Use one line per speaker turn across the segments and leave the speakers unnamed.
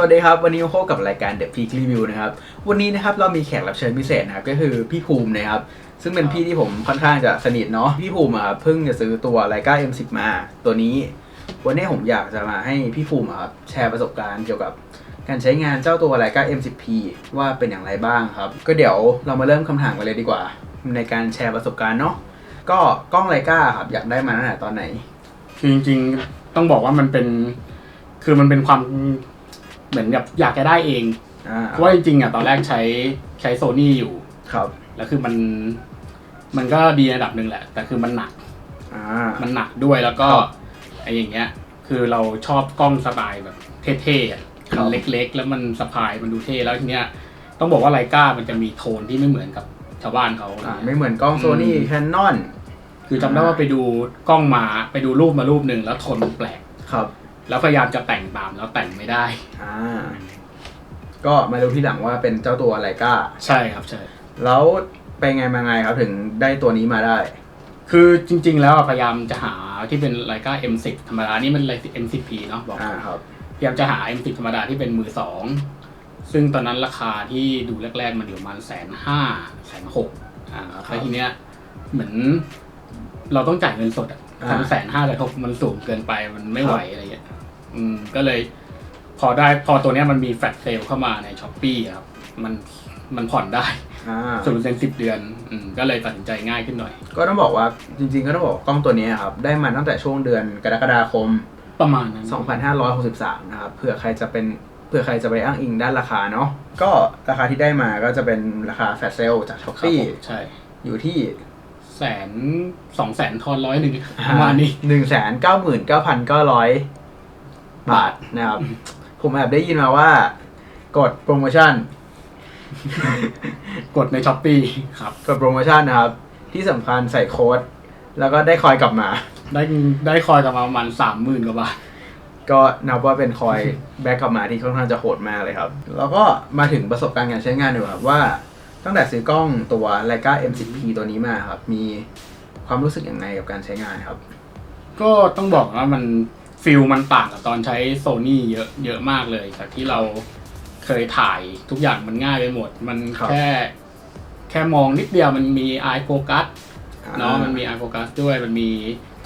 วัสดีครับ วันนี้มาพบกับรายการ The Peak Review นะครับ วันนี้นะครับเรามีแขกรับเชิญพิเศษนะครับก็คือพี่ภูมินะครับ ซึ่งเป็นพี่ที่ผมค่อนข้างจะสนิทเนาะพี่ภูมิอะครับเพิ่งจะซื้อตัวไ i ก a M10 มาตัวนี้ วันนี้ผมอยากจะมาให้พี่ภูมิอะครับแชร์ประสบการณ์เกี่ยวกับการใช้งานเจ้าตัวไ i ก a M10P ว่าเป็นอย่างไรบ้างครับ ก็เดี๋ยวเรามาเริ่มคำถามกันเลยดีกว่า ในการแชร์ประสบการณ์เนาะก็กล้องไ i ก a ครับอยากได้มาตั้งแต่ตอนไหน
คือจริงๆ ต้องบอกว่ามันเป็น คือมันเป็นความ เหมือนแบบอยากจะได้เอง
อ่า
เพราะว่าจริงๆอะตอนแรกใช้ใช้โซนี่อยู่
ครับ
แล้วคือมันมันก็ดีในระดับหนึ่งแหละ แต่คือมันหนัก
อ่า
มันหนักด้วยแล้วก็
ครับ
ไอ้อย่างเงี้ย คือเราชอบกล้องสไตล์แบบเท่ๆอะ
ครับ
มันเล็กๆ แล้วมันสะพายมันดูเท่แล้วทีเนี้ยต้องบอกว่าไลกามันจะมีโทนที่ไม่เหมือนกับชาวบ้านเขา
อ่าไม่เหมือนกล้องโซนี่
อืม
แคนนอน
คือจำได้ว่าไปดูกล้องมาไปดูรูปมารูปหนึ่งแล้วโทนมันแปลก
ครับ
แล้วพยายามจะแต่งตามแล้วแต่งไม่ได้
อ่า ก็มารู้ที่หลังว่าเป็นเจ้าตัวไลกา
ใช่ครับใช่
แล้วไปไงมาไงครับถึงได้ตัวนี้มาได้
คือจริง ๆ แล้วอะพยายามจะหาที่เป็นไลกา M10 ธรรมดานี่มันไล M10P เนาะบอก
อ่าครับ
พยายามจะหา M10 ธรรมดาที่เป็นมือสองซึ่งตอนนั้นราคาที่ดูแรก ๆ มันอยู่ประมาณแสนห้าแสนหกอ่าครับ
ครับ
แล้วทีเนี้ยเหมือน เราต้องจ่ายเงินสดอะ
อ่า
ทำแสนห้าแสนหกมันสูงเกินไปมันไม่ไหวอะไรเงี้ย อืมก็เลย พอได้พอตัวเนี้ยมันมีแฟลชเซลเข้ามาในช้อปปี้ครับ มันมันผ่อนได้
อ่า
ศูนย์เปอร์เซ็นต์สิบเดือนอืมก็เลยตัดสินใจง่ายขึ้นหน่อย
ก็ต้องบอกว่าจริงๆ ก็ต้องบอกว่ากล้องตัวนี้ครับ ได้มาตั้งแต่ช่วงเดือนกรกฎาคม
ประมาณนั้น
2563 นะครับเผื่อใครจะเป็นเผื่อใครจะไปอ้างอิงด้านราคาเนาะก็ราคาที่ได้มาก็จะเป็นราคาแฟลชเซลจากช้อป
ครับ
ปี้
ผมใช่
อยู่ที่
แสนสองแสนทอนร้อยหนึ่งประมาณนี้
หนึ่งแสนเก้าหมื่นเก้าพันเก้าร้อย บาทนะครับ ผมแอบได้ยินมาว่า กดโปรโมชั่น
กดในช้อปปี้ครับ
กดโปรโมชั่นนะครับ ที่สำคัญใส่โค้ด แล้วก็ได้คอยกลับมา
ได้ได้คอยกลับมาประมาณสามหมื่นกว่าบาท
ก็นับว่าเป็นคอยแบ็กกลับมาที่ค่อนข้างจะโหดมากเลยครับ แล้วก็มาถึงประสบการณ์การใช้งานดีกว่าครับว่า ตั้งแต่ซื้อกล้องตัว Leica M10P ตัวนี้มาครับ มีความรู้สึกอย่างไรกับการใช้งานครับ
ก็ต้องบอกว่ามัน ฟิลมันต่างกับตอนใช้โซนี่เยอะเยอะมากเลยจากที่เราเคยถ่ายทุกอย่างมันง่ายไปหมด มัน
ครับ
แค่ แค่มองนิดเดียวมันมี eye focus เนาะมันมี eye focus ด้วยมันมี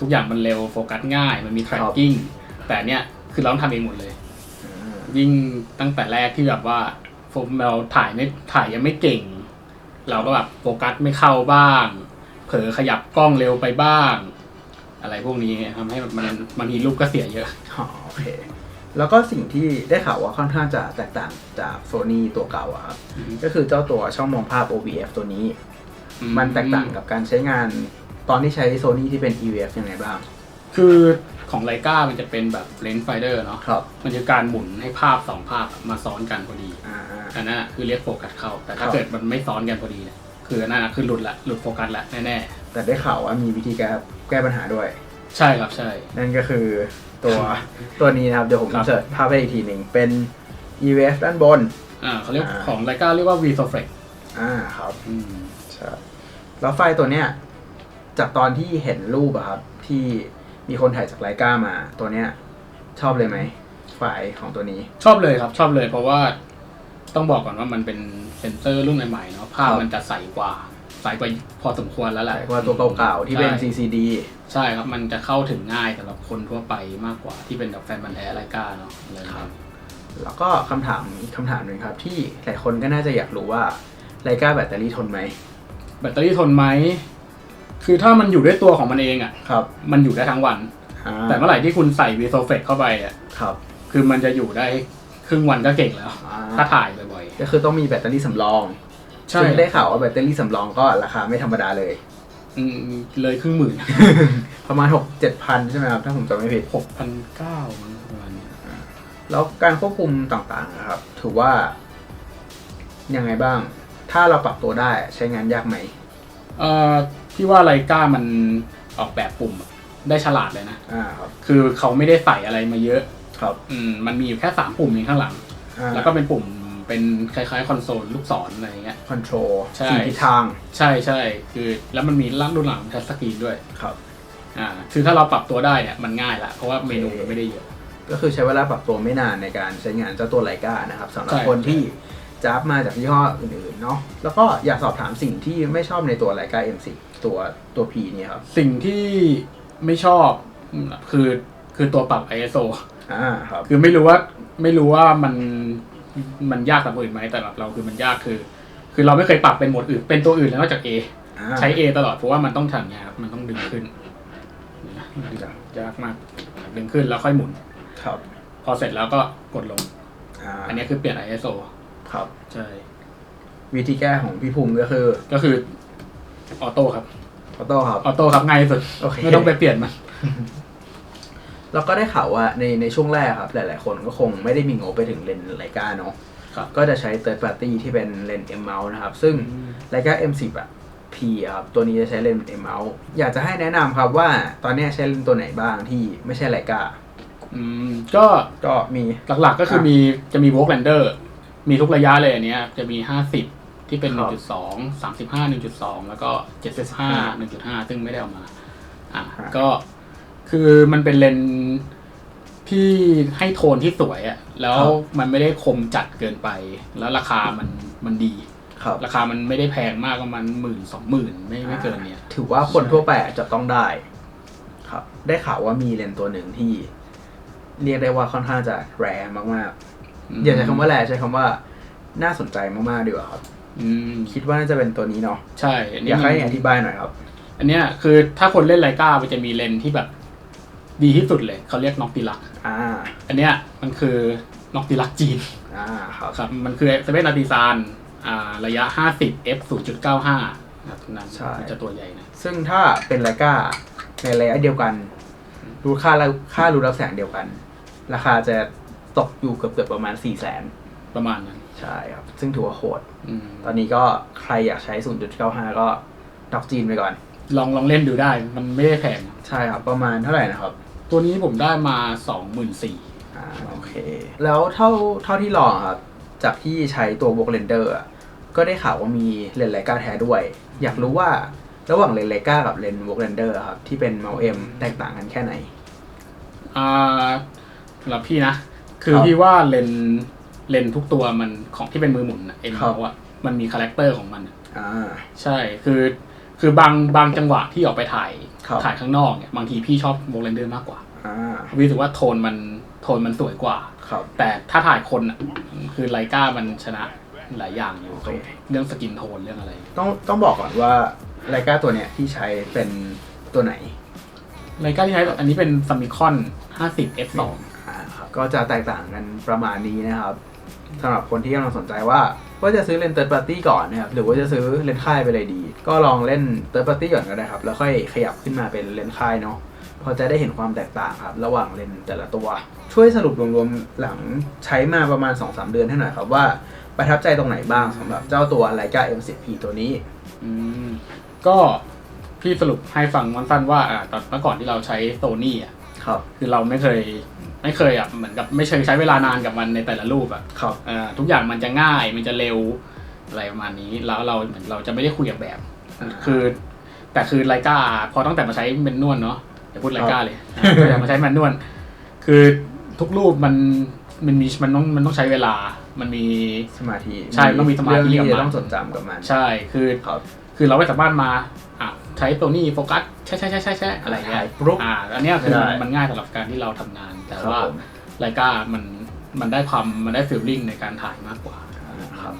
ทุกอย่างมันเร็วโฟกัสง่าย มันมี tracking แต่เนี้ยคือเราต้องทำเองหมดเลย
อ่า
ยิ่งตั้งแต่แรกที่แบบว่าโฟมเราถ่ายไม่ถ่ายยังไม่เก่ง เราก็แบบโฟกัสไม่เข้าบ้าง เผลอขยับกล้องเร็วไปบ้าง อะไรพวกนี้ทำให้แบบมันบางทีรูปก็เสียเยอะ
อ๋อโอเค แล้วก็สิ่งที่ได้ข่าวว่าค่อนข้างจะแตกต่างจากโซนี่ตัวเก่าอะครับก็คือเจ้าตัวช่องมองภาพ OBF ตัวนี้ มันแตกต่างกับการใช้งานตอนที่ใช้โซนี่ที่เป็น EVF ยังไงบ้าง
คือของไลกามันจะเป็นแบบเลนส์ไฟเดอร์เนาะ
ครับ
มันคือการหมุนให้ภาพสองภาพมาซ้อนกันพอดี
อ่า
อันนั้นอะคือเรียกโฟกัสเข้า แต่ถ้า
ครับ
เกิดมันไม่ซ้อนกันพอดีเนี่ยคืออันนั้นอะคือหลุดละ หลุดโฟกัสละแน่
แต่ได้ข่าวว่ามีวิธีแก้แก้ปัญหาด้วย
ๆใช่ครับใช่
นั่นก็คือตัวตัวนี้นะครับ เดี๋ยวผม
ครับ
เสิร์ชภาพให้อีกทีหนึ่งเป็น EVF ด้านบน
อ่าเขาเรียก
อ่า
ของไลกาเรียกว่า V s o f l e x
อ่าครับ
อืม
ใช่แล้วไฟล์ตัวเนี้ยจากตอนที่เห็นรูปอะครับ ที่มีคนถ่ายจากไลกามา ตัวเนี้ยชอบเลยไหมไฟล์ของตัวนี้
ชอบเลยครับชอบเลยเพราะว่าต้องบอกก่อนว่ามันเป็นเซนเซอร์รุ่นใหม่ๆเนาะภาพ
ครับ
มันจะใสกว่า ใสกว่าพอสมควรแล้วแหละ
แต่ว่าตัวเก่าๆที่เป็น
ใช่
CCD
ใช่ครับมันจะเข้าถึงง่ายสำหรับคนทั่วไปมากกว่าที่เป็นแบบแฟนบันธุ์แท้ไลกาเนาะอะไรครับ
แล้วก็คำถามอีกคำถามหนึ่งครับ ที่หลายคนก็น่าจะอยากรู้ว่าไลกาแบตเตอรี่ทนไหม
แบตเตอรี่ทนไหมคือถ้ามันอยู่ด้วยตัวของมันเองอะ่ะ
ครับ
มันอยู่ได้ทั้งวัน
อ่า
แต่เมื่อไหร่ที่คุณใส่วีโซเฟกเข้าไปอะ
ครับ
คือมันจะอยู่ได้ครึ่งวันก็เก่งแล้ว
อ่า
ถ้าถ่ายบ่อย
ก็คือต้องมีแบตเตอรี่สำรอง
ๆ ใช่
ซึ่งได้ข่าวว่าแบตเตอรี่สำรองก็ราคาไม่ธรรมดาเลย
อืมเลยครึ่งหมื่น
ประมาณ6 7พันใช่ไหมครับ ถ้าผมจำไม่ผิด
หกพันเก้าประมาณนี้
แล้วการควบคุมต่างๆนะครับ ถือว่า ยังไงบ้าง ถ้าเราปรับตัวได้ใช้งานยากไหม
เอ่อพี่ว่าไลกามันออกแบบปุ่มอะได้ฉลาดเลยนะ
อ่าครับ
คือเขาไม่ได้ใส่อะไรมาเยอะ
ครับ
อืมมันมีอยู่แค่สามปุ่มเองข้างหลัง
อ่า
แล้วก็เป็นปุ่ม เป็นคล้ายๆคอนโซลลูกศรอะไรอย่างเงี้ย
คอนโทรล
ใช่
สี่ทิศทาง
ใช่ใช่คือแล้วมันมีล่างรุ่นหลังทัชสกรีนด้วย
ครับ
อ่าคือถ้าเราปรับตัวได้เนี่ยมันง่ายละเพราะว่าเมนูมันไม่ได้เยอะ
ก็คือใช้เวลาปรับตัวไม่นานในการใช้งานเจ้าตัวไลกานะครับสำหรับ
ใช่
คนที่จะอัพมาจากยี่ห้ออื่นๆเนาะแล้วก็อยากสอบถามสิ่งที่ไม่ชอบในตัวไลกา M10 ตัวตัว P เนี่ยครับ
สิ่งที่ไม่ชอบคือคือตัวปรับ ISO
อ่าครับ
คือไม่รู้ว่าไม่รู้ว่ามัน มันยากสำหรับอื่นไหมแต่สำหรับเราคือมันยากคือ คือเราไม่เคยปรับเป็นโหมดอื่นเป็นตัวอื่นแล้วนอกจาก A
อ่า
ใช้ A ตลอดเพราะว่ามันต้องทำอย่างเงี้ยครับมันต้องดึงขึ้นนะดึงยากมาก ดึงขึ้นแล้วค่อยหมุน
ครับ
พอเสร็จแล้วก็กดลง
อ่า
อันนี้คือเปลี่ยน ISO
ครับ
ใช่
วิธีแก้ของพี่ภูมิก็คือ
ก็คือออโต้ครับ
ออโต้ครับ
ออโต้ครับง่ายที่สุด
โอเค
ไม่ต้องไปเปลี่ยนมัน
แล้วก็ได้ข่าวว่าในในช่วงแรกครับ หลาย ๆ คนก็คงไม่ได้มีงบไปถึงเลนส์ไลกาเนาะ
ครับ
ก็จะใช้ third party ที่เป็นเลนส์ M mount นะครับ ซึ่งไลกา M10 อะ P อะครับตัวนี้จะใช้เลนส์ M mount อยากจะให้แนะนำครับว่าตอนนี้ใช้เลนส์ตัวไหนบ้างที่ไม่ใช่ไลกา
อืมก็
ก็มี
หลักๆก็คือ
ครับ
มีจะมี Walk Lander มีทุกระยะเลยอันเนี้ยจะมี 50 ที่เป็น
ครับ
1.2 35 1.2 แล้วก็ 75 1.5 ซึ่งไม่ได้เอามาอะ
ครับ
ก็ คือมันเป็นเลนส์ที่ให้โทนที่สวยอะแล้วมันไม่ได้คมจัดเกินไป แล้วราคามันมันดี
ครับ
ราคามันไม่ได้แพงมากประมาณหมื่นสองหมื่นไม่ไม่เกินเนี้ย
ถือว่าคนทั่วไปอาจจะต้องได้ ครับ ได้ข่าวว่ามีเลนส์ตัวหนึ่งที่ เรียกได้ว่าค่อนข้างจะแรมากๆอย่าใช้คำว่าแรใช้คำว่าน่าสนใจมากๆดีกว่าครับ
อืม
คิดว่าน่าจะเป็นตัวนี้เนาะ
ใช่อัน
อ
นี้
ยาก
มัน
ให้อธิบายหน่อยครับ
อันเนี้ยคือถ้าคนเล่นไลกามันจะมีเลนส์ที่แบบ ดีที่สุดเลยเขาเรียกน็อกติลัก
อ่า
อันเนี้ยมันคือน็อกติลักจีน
อ่าครับ
ครับ มันคือเซเว่นอาร์ติซานอ่าระยะ 50 f 0.95ครับนั้น
ใช่
มันจะตัวใหญ่นะ
ซึ่งถ้าเป็นไลกาในระยะเดียวกันรูค่าแล้วค่ารูรับแสงเดียวกัน ราคาจะตกอยู่เกือบเกือบๆประมาณ4ี่แสน
ประมาณนั้น
ใช่ครับ ซึ่งถือว่าโหด
อืม
ตอนนี้ก็ใครอยากใช้ 0.95 ก็ดอกจีนไปก่อน
ลองลองเล่นดูได้ มันไม่ได้แพง
ใช่ครับ ประมาณเท่าไหร่นะครับ
ตัวนี้ผมได้มา 24,000
อ่าโอเค แล้วเท่าเท่าที่ลองครับ จากที่ใช้ตัว w o r k Render อะก็ได้ข่าวว่ามีเลนส์ไลกาแท้ด้วย อยากรู้ว่าระหว่างเลนส์ไลกากับเลนส์ w o r k Render อะครับ ที่เป็นเมาส์ M แตกต่างกันแค่ไหน
อ่าสำหรับพี่นะ คือ
ครับ
พี่ว่าเลนส์เลนส์ทุกตัวมันของที่เป็นมือหมุนเอ็ม
ครับ
เขาอะมันมีคาแรคเตอร์ของมันอะ
อ่า
ใช่คือคือบางบางจังหวะที่ออกไปถ่าย
ครับ
ถ่ายข้างนอกเนี่ยบางทีพี่ชอบโมเรนเดอร์มากกว่า
อ่า
พี่รู้สึกว่าโทนมันโทนมันสวยกว่า
ครับ
แต่ถ้าถ่ายคนอะคือไลกามันชนะหลายอย่างอยู่
โอเค
เรื่องสกินโทนเรื่องอะไร
ต้องต้องบอกก่อนว่าไลกาตัวเนี้ยที่ใช้เป็นตัวไหน
ไลกาที่ใช้อันนี้เป็นซัมมิคอน 50 f2
อ่าครับ ก็จะแตกต่างกันประมาณนี้นะครับสำหรับคนที่กำลังสนใจว่าว่าจะซื้อเลนส์ third party ก่อนนะครับหรือว่าจะซื้อเลนส์ค่ายไปเลยดี ก็ลองเล่น third party ก่อนก็ได้ครับ แล้วค่อยขยับขึ้นมาเป็นเลนส์ค่ายเนาะพอจะได้เห็นความแตกต่างครับ ระหว่างเลนส์แต่ละตัว ช่วยสรุปรวมๆหลังใช้มาประมาณ 2-3 เดือนให้หน่อยครับว่าประทับใจตรงไหนบ้างสำหรับเจ้าตัว Leica M10P ตัวนี้
อืมก็พี่สรุปให้ฟังมันสั้นว่าอ่าตอนเมื่อก่อนที่เราใช้โซนี่อะ
ครับ
คือเราไม่เคยไม่เคยอะเหมือนกับไม่เคยใช้เวลานานกับมันในแต่ละรูปอะ
ครับ
อ่าทุกอย่างมันจะง่ายมันจะเร็วอะไรประมาณนี้ แล้วเราเหมือนเราจะไม่ได้คุยกับแบบ
อ่า
คือ แต่คือไลกาพอตั้งแต่มาใช้เมนนวลเนาะอย่าพูดไลกาเลยอ่าตั้งแต่มาใช้แมนนวลคือทุกรูปมันมันมีมันต้องมันต้องใช้เวลา มันมี
สมาธิ
ใช่ต้องมีสมาธิ
เรื่อง
กับมัน
ที่ต้องจดจำกับมัน
ใช่คือ
ครับ
คือเราไม่สามารถมาอะ ใช้ตัวนี้โฟกัสใช่ใช่ใช่ใช่ใช่อะไรเงี้ย
ถ่ายปุ๊บ
อ่าอันเนี้ยคือ
ไม่ได้
มันง่ายสำหรับการที่เราทำงาน แต่
ครับ
ว่า
ผม
ไลกามันมันได้ความมันได้ฟีลลิ่งในการถ่ายมากกว่า
ครับ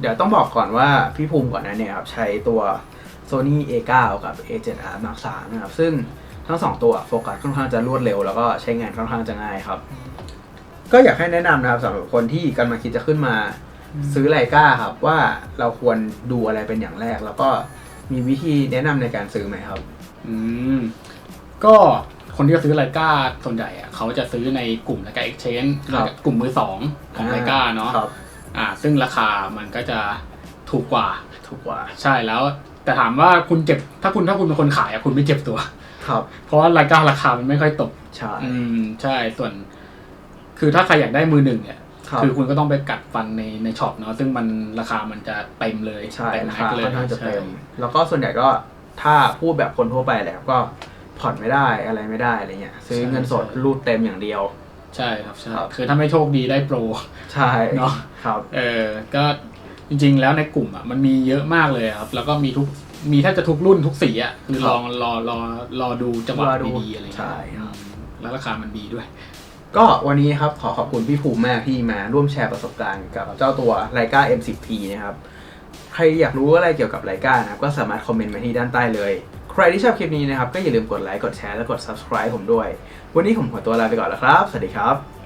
เดี๋ยวต้องบอกก่อนว่าพี่ภูมิก่อนหนั้นเนี่ยครับใช้ตัว Sony A9 กับ A7R Mark III นะครับ ซึ่งทั้งสองตัวโฟกัสค่อนข้างจะรวดเร็ว แล้วก็ใช้งานค่อนข้างจะง่ายครับ ก็อยากให้แนะนำนะครับสำหรับคนที่กำลังคิดจะขึ้นมา ซื้อไลกาครับว่าเราควรดูอะไรเป็นอย่างแรก แล้วก็ มีวิธีแนะนำในการซื้อไหมครับ
อืมก็คนที่จะซื้อไลกาส่วนใหญ่อะเขาจะซื้อในกลุ่มไลกาเอ็กชแนน
ครับ
กลุ่มมือสองของไลกาเนาะ
ครับ
อ่า ซึ่งราคามันก็จะถูกกว่า
ถูกกว่า
ใช่แล้ว แต่ถามว่าคุณเจ็บถ้าคุณถ้าคุณเป็นคนขายอะคุณไม่เจ็บตัว
ครับ
เพราะว่าไลการาคามันไม่ค่อยตก
ใช่
อืมใช่ส่วน คือถ้าใครอยากได้มือหนึ่งเนี่ย
ครับ
คือคุณก็ต้องไปกัดฟันในในช็อปเนาะซึ่งมันราคามันจะเต็มเลย
ใช่
เต็ม
รา
แม็
คาก
เลย
ค่อนข้างจะเต็ม
ใช่
แล้วก็ส่วนใหญ่ก็ถ้าพูดแบบคนทั่วไปแหละก็ผ่อนไม่ได้อะไรไม่ได้อะไรเงี้ยซื้อเงินสดรูดเต็มอย่างเดียว
ใช่ครับใช่
ครับ
คือถ้าไม่โชคดีได้โปร
ใช่
เนาะ
ครับ
เออก็จริง ๆ แล้วในกลุ่มอะมันมีเยอะมากเลยครับ แล้วก็มีทุกมีแทบจะทุกรุ่นทุกสีอะคือ
ครับ
ลองรอรอรอดูจังหวะ
รอดู
ดีๆอะไรเงี้ย
ใช่ครับ
อืมแล้วราคามันดีด้วย
ก็วันนี้ครับขอขอบคุณพี่ภูมิมากที่มาร่วมแชร์ประสบการณ์กับเจ้าตัวไลกา M10T นะครับ ใครอยากรู้อะไรเกี่ยวกับไลกานะครับก็สามารถคอมเมนต์มาที่ด้านใต้เลย ใครที่ชอบคลิปนี้นะครับก็อย่าลืมกดไลค์กดแชร์และกด subscribe ผมด้วย วันนี้ผมขอตัวลาไปก่อนแล้วครับ สวัสดีครับ